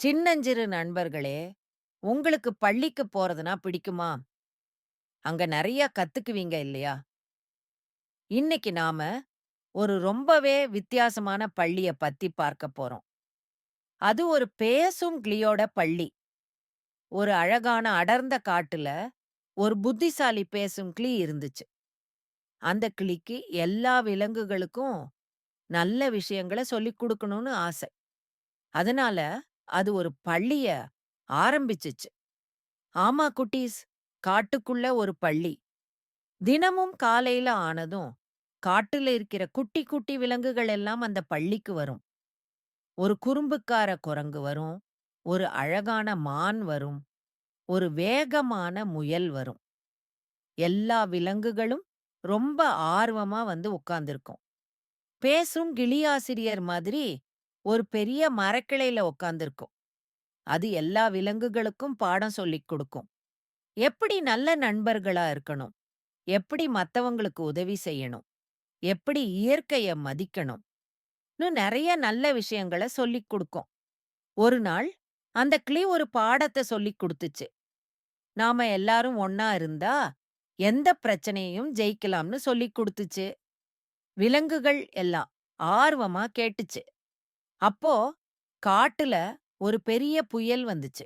சின்னஞ்சிறு நண்பர்களே, உங்களுக்கு பள்ளிக்கு போறதுனா பிடிக்குமா? அங்க நிறைய கத்துக்குவீங்க இல்லையா? இன்னைக்கு நாம ஒரு ரொம்பவே வித்தியாசமான பள்ளிய பத்தி பார்க்க போறோம். அது ஒரு பேசும் கிளியோட பள்ளி. ஒரு அழகான அடர்ந்த காட்டுல ஒரு புத்திசாலி பேசும் கிளி இருந்துச்சு. அந்த கிளிக்கு எல்லா விலங்குகளுக்கும் நல்ல விஷயங்கள சொல்லிக் கொடுக்கணும்னு ஆசை. அதனால அது ஒரு பள்ளிய ஆரம்பிச்சுச்சு. ஆமா குட்டீஸ், காட்டுக்குள்ள ஒரு பள்ளி. தினமும் காலையில ஆனதும், காட்டுல இருக்கிற குட்டி குட்டி விலங்குகள் எல்லாம் அந்த பள்ளிக்கு வரும். ஒரு குறும்புக்கார குரங்கு வரும், ஒரு அழகான மான் வரும், ஒரு வேகமான முயல் வரும். எல்லா விலங்குகளும் ரொம்ப ஆர்வமா வந்து உட்கார்ந்திருக்கும். பேசும் கிளியாசிரியர் மாதிரி ஒரு பெரிய மரக்கிளையில உக்காந்திருக்கும் அது எல்லா விலங்குகளுக்கும் பாடம் சொல்லிக் கொடுக்கும். எப்படி நல்ல நண்பர்களா இருக்கணும்? எப்படி மத்தவங்களுக்கு உதவி செய்யணும்? எப்படி இயற்கைய மதிக்கணும்? நிறைய நல்ல விஷயங்கள சொல்லிக் கொடுக்கும் ஒரு நாள் அந்த கிளி ஒரு பாடத்த சொல்லிக் கொடுத்துச்சு நாம எல்லாரும் ஒன்னா இருந்தா எந்த பிரச்சனையையும் ஜெயிக்கலாம்னு சொல்லிக் கொடுத்துச்சு விலங்குகள் எல்லாம் ஆர்வமா கேட்டுச்சு. அப்போ காட்டுல ஒரு பெரிய புயல் வந்துச்சு.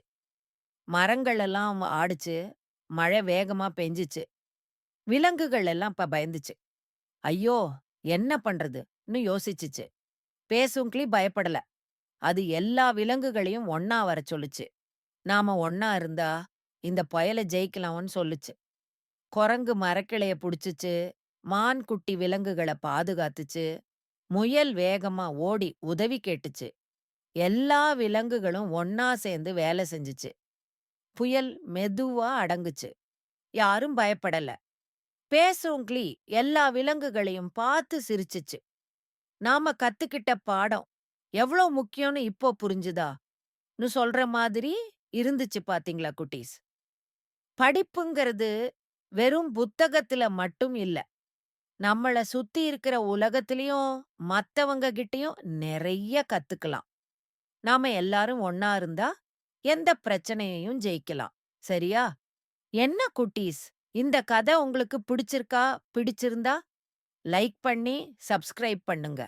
மரங்கள் எல்லாம் ஆடுச்சு. மழை வேகமா பெஞ்சுச்சு. விலங்குகள் எல்லாம் இப்ப பயந்துச்சு. ஐயோ! என்ன பண்றதுன்னு யோசிச்சுச்சு. பேசுங்கிளி பயப்படல. அது எல்லா விலங்குகளையும் ஒன்னா வர சொல்லுச்சு. நாம ஒன்னா இருந்தா இந்த புயல ஜெயிக்கலாம்னு சொல்லுச்சு. குரங்கு மரக்கிளைய புடிச்சுச்சு. மான் குட்டி விலங்குகள பாதுகாத்துச்சு. முயல் வேகமா ஓடி உதவி கேட்டுச்சு. எல்லா விலங்குகளும் ஒன்னா சேர்ந்து வேலை செஞ்சுச்சு. புயல் மெதுவா அடங்குச்சு. யாரும் பயப்படல. பேசும் கிளி எல்லா விலங்குகளையும் பார்த்து சிரிச்சுச்சு. நாம கத்துக்கிட்ட பாடம் எவ்ளோ முக்கியம்னு இப்போ புரிஞ்சுதா? ன்னு சொல்ற மாதிரி இருந்துச்சு பாத்தீங்களா குட்டீஸ்? படிப்புங்கிறது வெறும் புத்தகத்துல மட்டும் இல்ல. நம்மள சுத்தி இருக்கிற உலகத்திலயும் மத்தவங்க கிட்டயும் நிறைய கத்துக்கலாம். நாம எல்லாரும் ஒன்னா இருந்தா எந்த பிரச்சனையையும் ஜெயிக்கலாம். சரியா? என்ன குட்டீஸ், இந்த கதை உங்களுக்கு பிடிச்சிருக்கா? பிடிச்சிருந்தா லைக் பண்ணி சப்ஸ்கிரைப் பண்ணுங்க.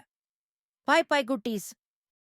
பாய் பாய் குட்டீஸ்.